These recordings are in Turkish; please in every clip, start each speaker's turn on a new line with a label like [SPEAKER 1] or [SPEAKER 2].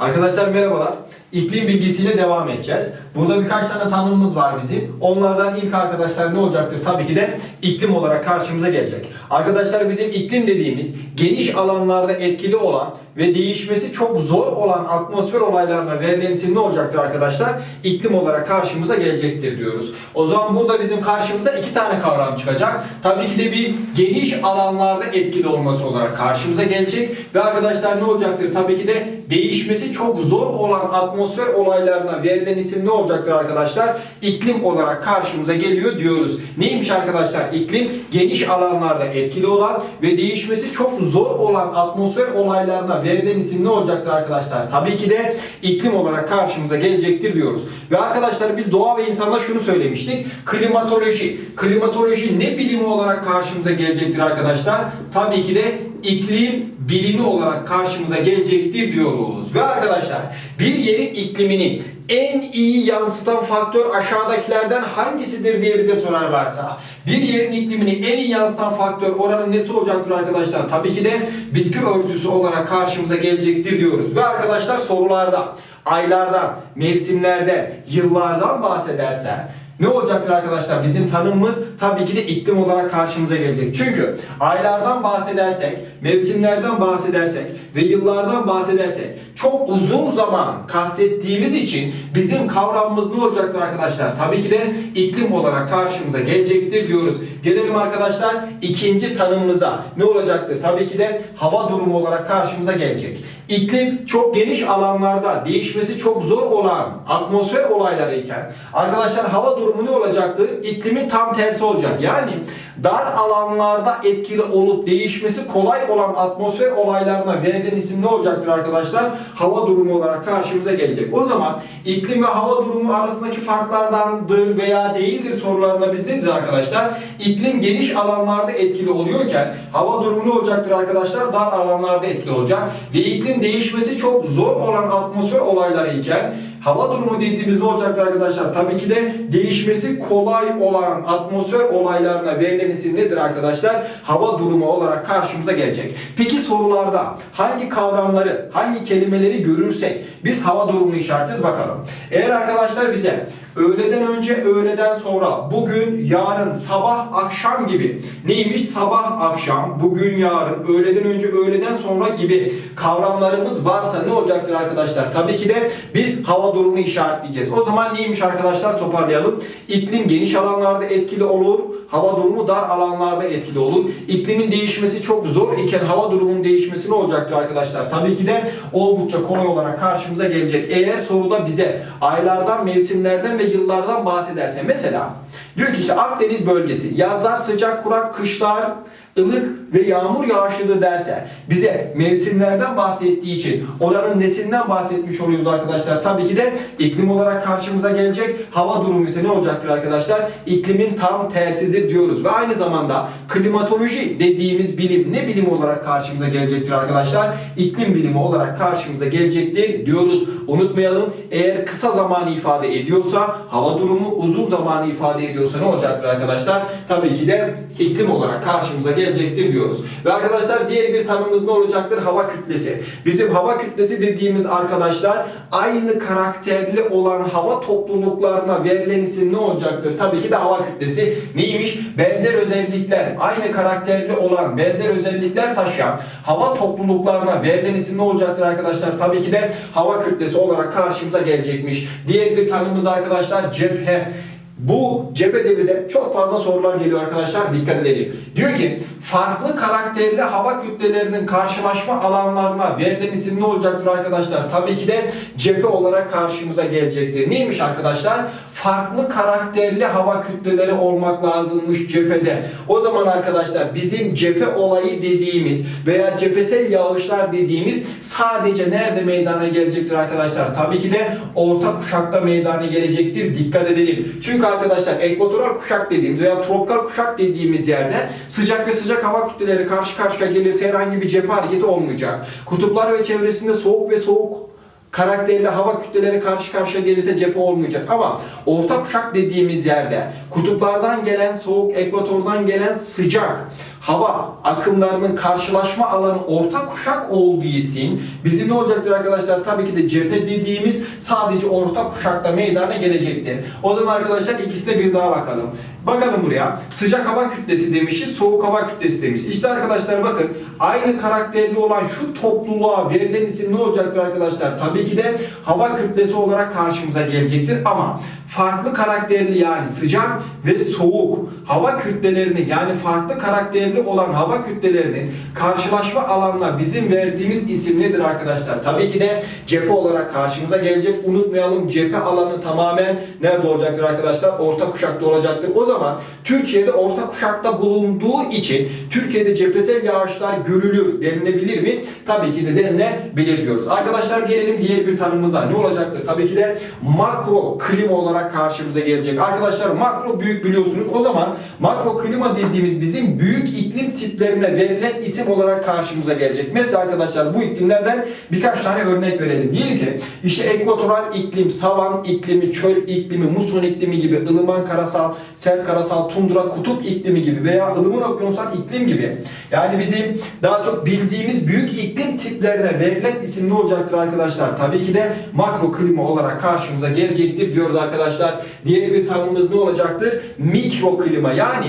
[SPEAKER 1] Arkadaşlar merhabalar. İklim bilgisiyle devam edeceğiz. Burada birkaç tane tanımımız var bizim. Onlardan ilk arkadaşlar ne olacaktır? Tabii ki de iklim olarak karşımıza gelecek. Arkadaşlar bizim iklim dediğimiz geniş alanlarda etkili olan ve değişmesi çok zor olan atmosfer olaylarına verilen isim ne olacaktır arkadaşlar? İklim olarak karşımıza gelecektir diyoruz. O zaman burada bizim karşımıza iki tane kavram çıkacak. Tabii ki de bir geniş alanlarda etkili olması olarak karşımıza gelecek ve arkadaşlar ne olacaktır? Tabii ki de değişmesi çok zor olan atmosfer olaylarına verilen isim ne olacaktır arkadaşlar? İklim olarak karşımıza geliyor diyoruz. Neymiş arkadaşlar? İklim geniş alanlarda etkili olan ve değişmesi çok zor olan atmosfer olaylarına verilen isim ne olacaktır arkadaşlar? Tabii ki de iklim olarak karşımıza gelecektir diyoruz. Ve arkadaşlar biz doğa ve insanda şunu söylemiştik. Klimatoloji. Klimatoloji ne bilimi olarak karşımıza gelecektir arkadaşlar? Tabii ki de iklim bilimi olarak karşımıza gelecektir diyoruz. Ve arkadaşlar bir yerin iklimini en iyi yansıtan faktör aşağıdakilerden hangisidir diye bize sorarlarsa bir yerin iklimini en iyi yansıtan faktör oranın nesi olacaktır arkadaşlar? Tabii ki de bitki örtüsü olarak karşımıza gelecektir diyoruz. Ve arkadaşlar sorularda aylardan, mevsimlerden, yıllardan bahsederse ne olacaktır arkadaşlar? Bizim tanımımız tabii ki de iklim olarak karşımıza gelecek. Çünkü aylardan bahsedersek, mevsimlerden bahsedersek ve yıllardan bahsedersek çok uzun zaman kastettiğimiz için bizim kavramımız ne olacaktır arkadaşlar? Tabii ki de iklim olarak karşımıza gelecektir diyoruz. Gelelim arkadaşlar ikinci tanımımıza. Ne olacaktır? Tabii ki de hava durumu olarak karşımıza gelecek. İklim çok geniş alanlarda değişmesi çok zor olan atmosfer olayları iken arkadaşlar hava durumu ne olacaktır? İklimin tam tersi olacak. Yani dar alanlarda etkili olup değişmesi kolay olan atmosfer olaylarına verilen isim ne olacaktır arkadaşlar? Hava durumu olarak karşımıza gelecek. O zaman iklim ve hava durumu arasındaki farklardandır veya değildir sorularında biz ne diyeceğiz arkadaşlar? İklim geniş alanlarda etkili oluyorken hava durumu ne olacaktır arkadaşlar? Dar alanlarda etkili olacak. Ve iklim değişmesi çok zor olan atmosfer olayları iken hava durumu dediğimiz ne olacaktır arkadaşlar? Tabii ki de değişmesi kolay olan atmosfer olaylarına verilen isim nedir arkadaşlar? Hava durumu olarak karşımıza gelecek. Peki sorularda hangi kavramları, hangi kelimeleri görürsek biz hava durumu işaretiz bakalım. Eğer arkadaşlar bize öğleden önce, öğleden sonra, bugün, yarın, sabah, akşam gibi neymiş? Sabah, akşam, bugün, yarın, öğleden önce, öğleden sonra gibi kavramlarımız varsa ne olacaktır arkadaşlar? Tabii ki de biz hava durumunu işaretleyeceğiz. O zaman neymiş arkadaşlar? Toparlayalım. İklim geniş alanlarda etkili olur. Hava durumu dar alanlarda etkili olur. İklimin değişmesi çok zor iken hava durumunun değişmesi ne olacaktır arkadaşlar? Tabii ki de oldukça kolay olarak karşımıza gelecek. Eğer soruda bize aylardan, mevsimlerden ve yıllardan bahsederse mesela diyor ki işte Akdeniz bölgesi yazlar sıcak, kurak, kışlar ılık ve yağmur yağışlıdır derse bize mevsimlerden bahsettiği için oranın nesinden bahsetmiş oluyoruz arkadaşlar. Tabii ki de iklim olarak karşımıza gelecek. Hava durumu ise ne olacaktır arkadaşlar? İklimin tam tersidir diyoruz. Ve aynı zamanda klimatoloji dediğimiz bilim ne bilim olarak karşımıza gelecektir arkadaşlar? İklim bilimi olarak karşımıza gelecektir diyoruz. Unutmayalım eğer kısa zamanı ifade ediyorsa hava durumu uzun zamanı ifade ediyorsa ne olacaktır arkadaşlar? Tabii ki de iklim olarak karşımıza gelecektir diyoruz. Ve arkadaşlar diğer bir tanımımız ne olacaktır? Hava kütlesi. Bizim hava kütlesi dediğimiz arkadaşlar aynı karakterli olan hava topluluklarına verilen isim ne olacaktır? Tabii ki de hava kütlesi. Neymiş? Benzer özellikler, aynı karakterli olan, benzer özellikler taşıyan hava topluluklarına verilen isim ne olacaktır arkadaşlar? Tabii ki de hava kütlesi olarak karşımıza gelecekmiş. Diğer bir tanımımız arkadaşlar cephe. Bu cephede bize çok fazla sorular geliyor arkadaşlar dikkat edelim. Diyor ki farklı karakterli hava kütlelerinin karşılaşma alanlarına verilen isim ne olacaktır arkadaşlar? Tabii ki de cephe olarak karşımıza gelecektir. Neymiş arkadaşlar? Farklı karakterli hava kütleleri olmak lazımmış cephede. O zaman arkadaşlar bizim cephe olayı dediğimiz veya cephesel yağışlar dediğimiz sadece nerede meydana gelecektir arkadaşlar? Tabii ki de orta kuşakta meydana gelecektir. Dikkat edelim. Çünkü arkadaşlar ekvatoral kuşak dediğimiz veya tropikal kuşak dediğimiz yerde sıcak ve sıcak hava kütleleri karşı karşıya gelirse herhangi bir cephe hareketi olmayacak. Kutuplar ve çevresinde soğuk ve soğuk karakterli hava kütleleri karşı karşıya gelirse cephe olmayacak. Ama orta kuşak dediğimiz yerde kutuplardan gelen soğuk, ekvatordan gelen sıcak hava akımlarının karşılaşma alanı orta kuşak olduğu için bizim ne olacaktır arkadaşlar? Tabii ki de cephe dediğimiz sadece orta kuşakta meydana gelecektir. O zaman arkadaşlar ikisine bir daha bakalım. Bakalım buraya. Sıcak hava kütlesi demişiz, soğuk hava kütlesi demiş. İşte arkadaşlar bakın aynı karakterli olan şu topluluğa verilen isim ne olacaktır arkadaşlar? Tabii ki de hava kütlesi olarak karşımıza gelecektir ama farklı karakterli yani sıcak ve soğuk hava kütlelerini yani farklı karakterli olan hava kütlelerinin karşılaşma alanına bizim verdiğimiz isim nedir arkadaşlar? Tabii ki de cephe olarak karşımıza gelecek. Unutmayalım cephe alanı tamamen nerede olacaktır arkadaşlar? Orta kuşakta olacaktır. O zaman Türkiye'de orta kuşakta bulunduğu için Türkiye'de cephesel yağışlar görülür denilebilir mi? Tabii ki de denilebilir diyoruz. Arkadaşlar gelelim diğer bir tanımımıza. Ne olacaktır? Tabii ki de makro klima olarak karşımıza gelecek. Arkadaşlar makro büyük biliyorsunuz. O zaman makro klima dediğimiz bizim büyük iklim tiplerine verilen isim olarak karşımıza gelecek. Mesela arkadaşlar bu iklimlerden birkaç tane örnek verelim. Diyelim ki işte ekvatoral iklim, savan iklimi, çöl iklimi, muson iklimi gibi, ılıman karasal, sert karasal, tundra, kutup iklimi gibi veya ılıman okyanusal iklim gibi. Yani bizim daha çok bildiğimiz büyük iklim tiplerine verilen isim ne olacaktır arkadaşlar? Tabii ki de makro klima olarak karşımıza gelecektir diyoruz arkadaşlar. Diğer bir tanımımız ne olacaktır? Mikro klima yani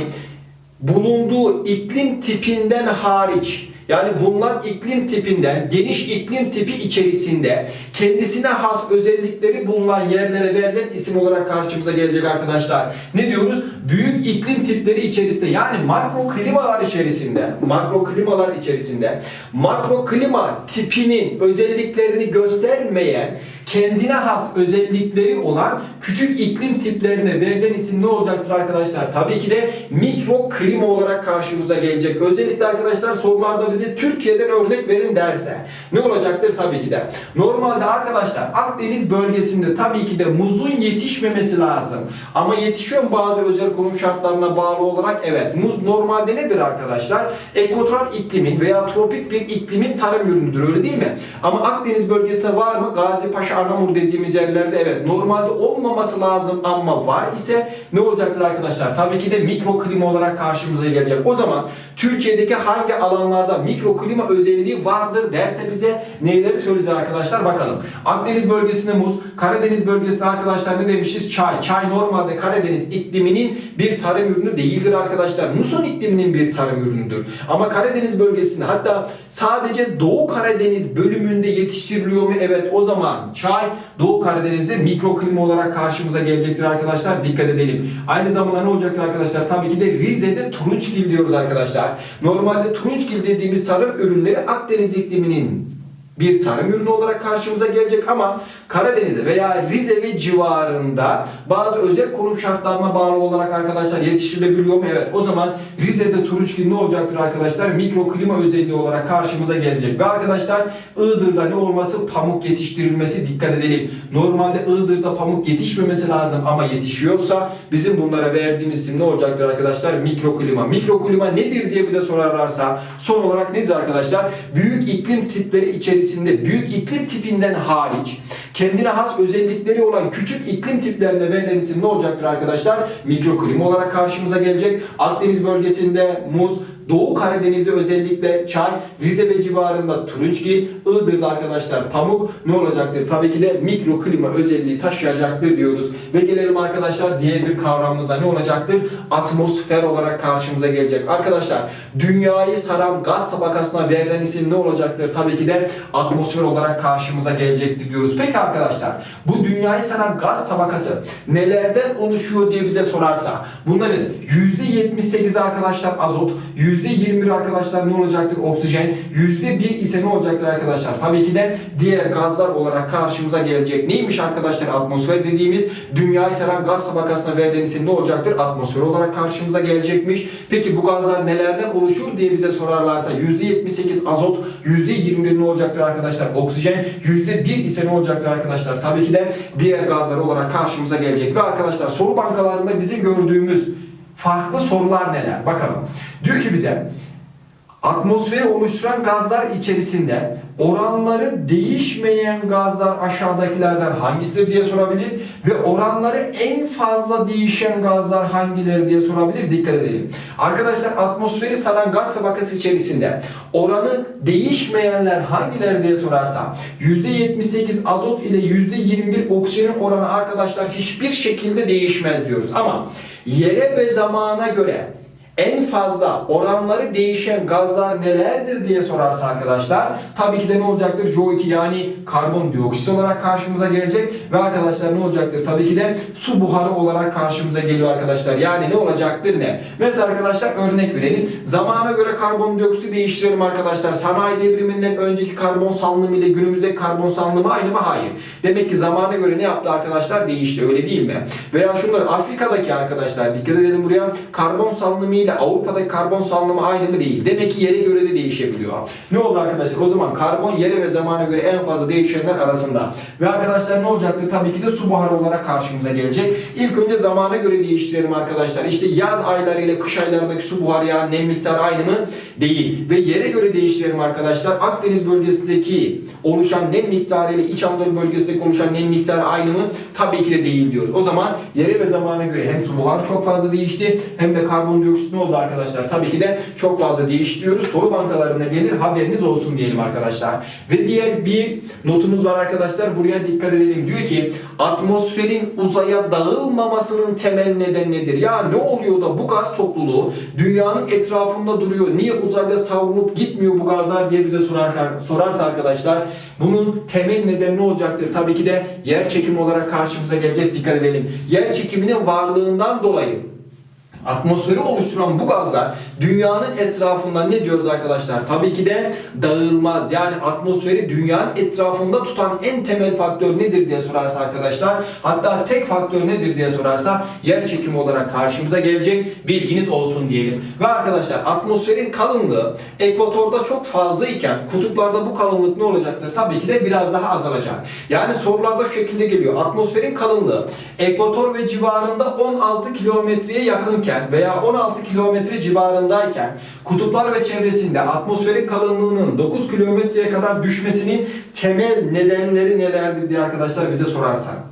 [SPEAKER 1] bulunduğu iklim tipinden hariç yani bunlar iklim tipinden, geniş iklim tipi içerisinde kendisine has özellikleri bulunan yerlere verilen isim olarak karşımıza gelecek arkadaşlar. Ne diyoruz? Büyük iklim tipleri içerisinde yani makro klimalar içerisinde, makro klimalar içerisinde makro klima tipinin özelliklerini göstermeyen kendine has özellikleri olan küçük iklim tiplerine verilen isim ne olacaktır arkadaşlar? Tabii ki de mikro klima olarak karşımıza gelecek. Özellikle arkadaşlar sorularda bize Türkiye'den örnek verin derse ne olacaktır? Tabii ki de. Normalde arkadaşlar Akdeniz bölgesinde tabii ki de muzun yetişmemesi lazım. Ama yetişiyor bazı özel konum şartlarına bağlı olarak? Evet. Muz normalde nedir arkadaşlar? Ekvatoral iklimin veya tropik bir iklimin tarım ürünüdür öyle değil mi? Ama Akdeniz bölgesinde var mı? Gazi Paşa Anamur dediğimiz yerlerde evet normalde olmaması lazım ama var ise ne olacaktır arkadaşlar? Tabii ki de mikro klima olarak karşımıza gelecek. O zaman Türkiye'deki hangi alanlarda mikro klima özelliği vardır derse bize neyleri söyleyeceğiz arkadaşlar bakalım. Akdeniz bölgesinde muz, Karadeniz bölgesinde arkadaşlar ne demişiz? Çay. Çay normalde Karadeniz ikliminin bir tarım ürünü değildir arkadaşlar. Muson ikliminin bir tarım ürünüdür. Ama Karadeniz bölgesinde hatta sadece Doğu Karadeniz bölümünde yetiştiriliyor mu? Evet o zaman çay Doğu Karadeniz'de mikro klima olarak karşımıza gelecektir arkadaşlar. Dikkat edelim. Aynı zamanda ne olacaktır arkadaşlar? Tabii ki de Rize'de turunçgil diyoruz arkadaşlar. Normalde turunçgil dediğimiz tarım ürünleri Akdeniz ikliminin bir tarım ürünü olarak karşımıza gelecek ama Karadeniz'de veya Rize ve civarında bazı özel konum şartlarına bağlı olarak arkadaşlar yetiştirilebiliyor mu? Evet. O zaman Rize'de turunçgil ne olacaktır arkadaşlar? Mikro klima özelliği olarak karşımıza gelecek. Ve arkadaşlar Iğdır'da ne olması? Pamuk yetiştirilmesi dikkat edelim. Normalde Iğdır'da pamuk yetişmemesi lazım ama yetişiyorsa bizim bunlara verdiğimiz isim ne olacaktır arkadaşlar? Mikro klima. Mikro klima nedir diye bize sorarlarsa son olarak nedir arkadaşlar? Büyük iklim tipleri içerisinde büyük iklim tipinden hariç kendine has özellikleri olan küçük iklim tiplerine verilen isim ne olacaktır arkadaşlar? Mikro klima olarak karşımıza gelecek. Akdeniz bölgesinde muz, Doğu Karadeniz'de özellikle çay, Rize ve civarında turunçgil, Iğdır'da arkadaşlar pamuk ne olacaktır? Tabii ki de mikro klima özelliği taşıyacaktır diyoruz. Ve gelelim arkadaşlar diğer bir kavramımıza ne olacaktır? Atmosfer olarak karşımıza gelecek. Arkadaşlar dünyayı saran gaz tabakasına verilen isim ne olacaktır? Tabii ki de atmosfer olarak karşımıza gelecektir diyoruz. Peki arkadaşlar bu dünyayı saran gaz tabakası nelerden oluşuyor diye bize sorarsa bunların %78'i arkadaşlar azot, %21 arkadaşlar ne olacaktır? Oksijen. %1 ise ne olacaktır arkadaşlar? Tabii ki de diğer gazlar olarak karşımıza gelecek. Neymiş arkadaşlar? Atmosfer dediğimiz dünyayı saran gaz tabakasına verilen isim ne olacaktır? Atmosfer olarak karşımıza gelecekmiş. Peki bu gazlar nelerden oluşur diye bize sorarlarsa %78 azot, %21 ne olacaktır arkadaşlar? Oksijen, %1 ise ne olacaktır arkadaşlar? Tabii ki de diğer gazlar olarak karşımıza gelecek. Ve arkadaşlar soru bankalarında bizim gördüğümüz farklı sorular neler? Bakalım. Diyor ki bize Atmosferi oluşturan gazlar içerisinde oranları değişmeyen gazlar aşağıdakilerden hangisidir diye sorabilir ve oranları en fazla değişen gazlar hangileri diye sorabilir. Dikkat edelim. Arkadaşlar atmosferi saran gaz tabakası içerisinde oranı değişmeyenler hangileri diye sorarsam %78 azot ile %21 oksijenin oranı arkadaşlar hiçbir şekilde değişmez diyoruz. Ama yere ve zamana göre en fazla oranları değişen gazlar nelerdir diye sorarsa arkadaşlar tabii ki de ne olacaktır? CO2 yani karbondioksit olarak karşımıza gelecek ve arkadaşlar ne olacaktır? Tabii ki de su buharı olarak karşımıza geliyor arkadaşlar. Yani ne olacaktır ne? Mesela arkadaşlar örnek verelim. Zamana göre karbondioksit değiştirelim arkadaşlar. Sanayi devriminden önceki karbon salınımı ile günümüzdeki karbon salınımı aynı mı? Hayır. Demek ki zamana göre ne yaptı arkadaşlar? Değişti öyle değil mi? Veya şunlar Afrika'daki arkadaşlar dikkat edelim buraya. Karbon salınımı ile Avrupa'daki karbon salınımı aynı mı değil. Demek ki yere göre de değişebiliyor. Ne oldu arkadaşlar? O zaman karbon yere ve zamana göre en fazla değişenler arasında. Ve arkadaşlar ne olacaktır? Tabii ki de su buharı olarak karşımıza gelecek. İlk önce zamana göre değiştirelim arkadaşlar. İşte yaz ayları ile kış aylarındaki su buharı yani nem miktarı aynı mı? Değil. Ve yere göre değiştirelim arkadaşlar. Akdeniz bölgesindeki oluşan nem miktarı ile İç Anadolu bölgesindeki oluşan nem miktarı aynı mı? Tabii ki de değil diyoruz. O zaman yere ve zamana göre hem su buharı çok fazla değişti hem de karbondioksit ne oldu arkadaşlar? Tabii ki de çok fazla diyoruz. Soru bankalarında gelir haberiniz olsun diyelim arkadaşlar. Ve diğer bir notumuz var arkadaşlar. Buraya dikkat edelim. Diyor ki atmosferin uzaya dağılmamasının temel nedeni nedir? Ya ne oluyor da bu gaz topluluğu dünyanın etrafında duruyor. Niye uzayda savrulup gitmiyor bu gazlar diye bize sorar, sorarsa arkadaşlar bunun temel nedeni ne olacaktır? Tabii ki de yer çekimi olarak karşımıza gelecek. Dikkat edelim. Yer çekiminin varlığından dolayı Atmosferi oluşturan bu gazlar dünyanın etrafında ne diyoruz arkadaşlar? Tabii ki de dağılmaz. Yani atmosferi dünyanın etrafında tutan en temel faktör nedir diye sorarsa arkadaşlar, hatta tek faktör nedir diye sorarsa yer çekimi olarak karşımıza gelecek. Bilginiz olsun diyelim. Ve arkadaşlar atmosferin kalınlığı ekvatorda çok fazla iken kutuplarda bu kalınlık ne olacaktır? Tabii ki de biraz daha azalacak. Yani sorularda şu şekilde geliyor. Atmosferin kalınlığı ekvator ve civarında 16 kilometreye yakınken veya 16 kilometre civarındayken kutuplar ve çevresinde atmosferin kalınlığının 9 kilometreye kadar düşmesinin temel nedenleri nelerdir diye arkadaşlar bize sorarsa.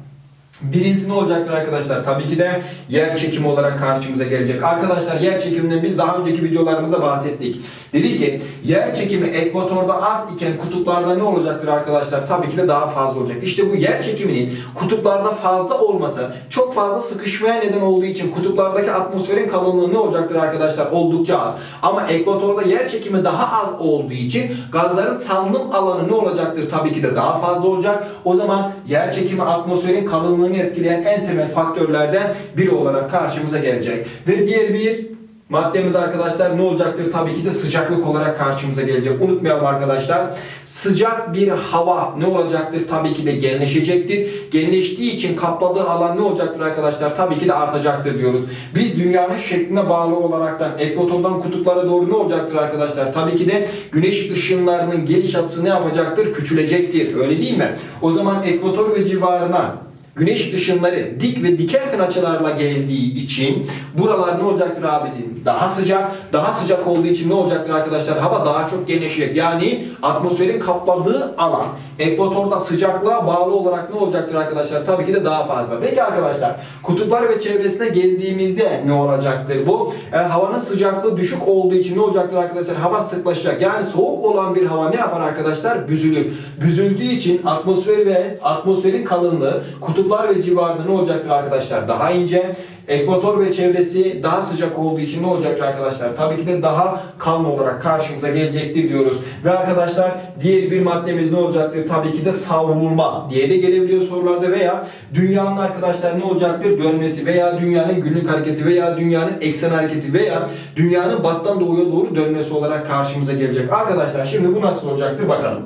[SPEAKER 1] Birincisi ne olacaktır arkadaşlar? Tabii ki de yer çekimi olarak karşımıza gelecek. Arkadaşlar yer çekiminden biz daha önceki videolarımızda bahsettik. Dedik ki yer çekimi ekvatorda az iken kutuplarda ne olacaktır arkadaşlar? Tabii ki de daha fazla olacak. İşte bu yer çekiminin kutuplarda fazla olması çok fazla sıkışmaya neden olduğu için kutuplardaki atmosferin kalınlığı ne olacaktır arkadaşlar? Oldukça az. Ama ekvatorda yer çekimi daha az olduğu için gazların salınım alanı ne olacaktır? Tabii ki de daha fazla olacak. O zaman yer çekimi atmosferin kalınlığını etkileyen en temel faktörlerden biri olarak karşımıza gelecek. Ve diğer bir Maddemiz arkadaşlar ne olacaktır? Tabii ki de sıcaklık olarak karşımıza gelecek. Unutmayalım arkadaşlar. Sıcak bir hava ne olacaktır? Tabii ki de genleşecektir. Genleştiği için kapladığı alan ne olacaktır arkadaşlar? Tabii ki de artacaktır diyoruz. Biz dünyanın şekline bağlı olaraktan ekvatordan kutuplara doğru ne olacaktır arkadaşlar? Tabii ki de güneş ışınlarının geliş açısı ne yapacaktır? Küçülecektir. Öyle değil mi? O zaman ekvator ve civarına güneş ışınları dik ve diken açılarla geldiği için buralar ne olacaktır abicim? Daha sıcak. Daha sıcak olduğu için ne olacaktır arkadaşlar? Hava daha çok genleşecek. Yani atmosferin kapladığı alan ekvatorda sıcaklığa bağlı olarak ne olacaktır arkadaşlar? Tabii ki de daha fazla. Peki arkadaşlar kutuplar ve çevresine geldiğimizde ne olacaktır bu? E, havanın sıcaklığı düşük olduğu için ne olacaktır arkadaşlar? Hava sıklaşacak. Yani soğuk olan bir hava ne yapar arkadaşlar? Büzülür. Büzüldüğü için atmosfer ve atmosferin kalınlığı kutuplar ve civarında ne olacaktır arkadaşlar? Daha ince. Ekvator ve çevresi daha sıcak olduğu için ne olacaktır arkadaşlar? Tabii ki de daha kalın olarak karşımıza gelecektir diyoruz. Ve arkadaşlar diğer bir maddemiz ne olacaktır? Tabii ki de savrulma diye de gelebiliyor sorularda veya dünyanın arkadaşlar ne olacaktır? Dönmesi veya dünyanın günlük hareketi veya dünyanın eksen hareketi veya dünyanın battan doğuya doğru dönmesi olarak karşımıza gelecek. Arkadaşlar şimdi bu nasıl olacaktır bakalım.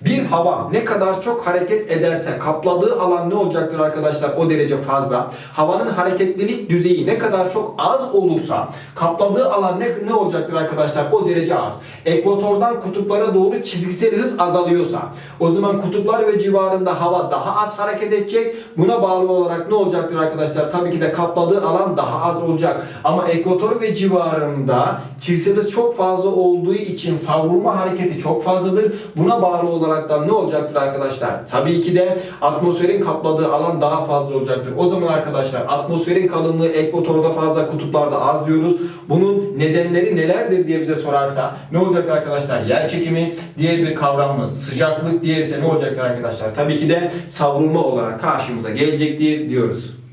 [SPEAKER 1] Bir hava ne kadar çok hareket ederse kapladığı alan ne olacaktır arkadaşlar? O derece fazla. Havanın hareketlilik düzeyi ne kadar çok az olursa kapladığı alan ne, ne olacaktır arkadaşlar? O derece az. Ekvatordan kutuplara doğru çizgisel hız azalıyorsa o zaman kutuplar ve civarında hava daha az hareket edecek. Buna bağlı olarak ne olacaktır arkadaşlar? Tabii ki de kapladığı alan daha az olacak. Ama ekvator ve civarında çizgisel hız çok fazla olduğu için savrulma hareketi çok fazladır. Buna bağlı olarak da ne olacaktır arkadaşlar? Tabii ki de atmosferin kapladığı alan daha fazla olacaktır. O zaman arkadaşlar atmosferin kalınlığı ekvatorda fazla, kutuplarda az diyoruz. Bunun nedenleri nelerdir diye bize sorarsa ne olacak arkadaşlar? Yer çekimi, diğer bir kavramımız sıcaklık, diğer ise ne olacaktır arkadaşlar? Tabii ki de savrulma olarak karşımıza gelecektir diyoruz.